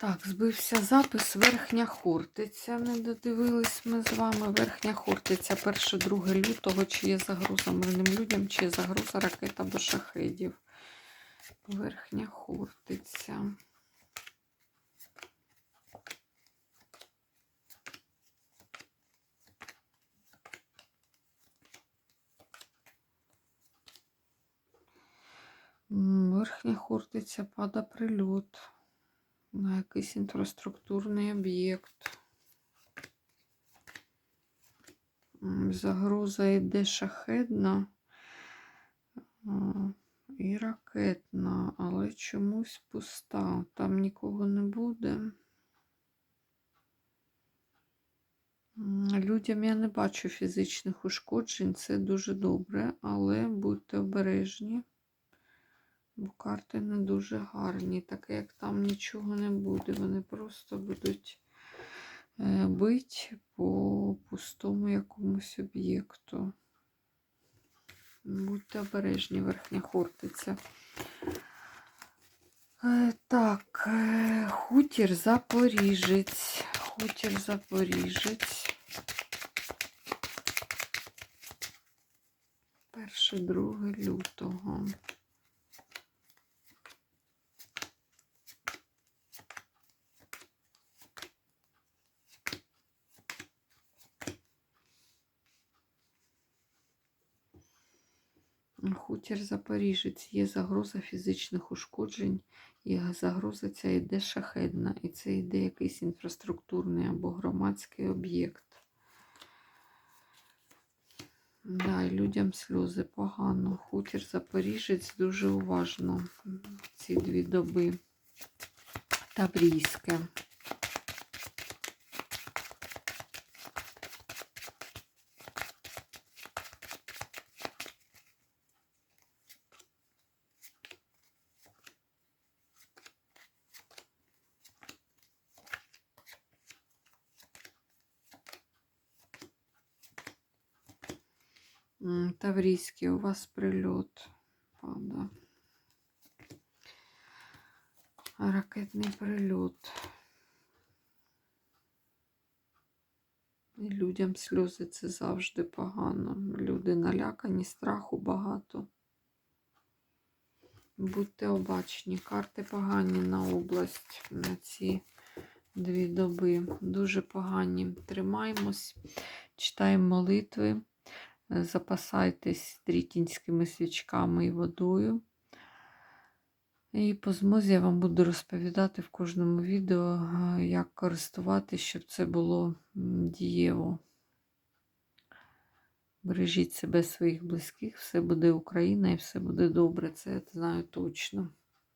Так, збився запис Верхня Хортиця. Не додивились ми з вами. Верхня Хортиця 1-2 лютого. Чи є загроза мирним людям, чи є загроза ракет або шахедів. Верхня Хортиця. Верхня Хортиця пада прильот на якийсь інфраструктурний об'єкт. Загроза йде шахедна і ракетна, але чомусь пуста. Там нікого не буде. Людям я не бачу фізичних ушкоджень, це дуже добре, але будьте обережні, бо карти не дуже гарні, таке як там нічого не буде. Вони просто будуть е, бить по пустому якомусь об'єкту. Будьте обережні, верхня хортиця. Е, Так, е, хутір Запоріжець. Хутір Запоріжець. Перше, друге лютого. Хутір Запоріжець. Є загроза фізичних ушкоджень, і загроза ця йде шахедна. І це йде якийсь інфраструктурний або громадський об'єкт. Да, і людям сльози погано. Хутір Запоріжець дуже уважно ці дві доби. Таврійське. Таврійський, у вас прильот пада. Ракетний прильот. І людям сльози це завжди погано. Люди налякані, страху багато. Будьте обачні. Карти погані на область на ці дві доби. Дуже погані. Тримаємось, читаємо молитви. Запасайтесь трітінськими свічками і водою. І по змозі я вам буду розповідати в кожному відео, е, як користуватися, щоб це було дієво. Бережіть себе, своїх близьких, все буде Україна і все буде добре, це я знаю точно.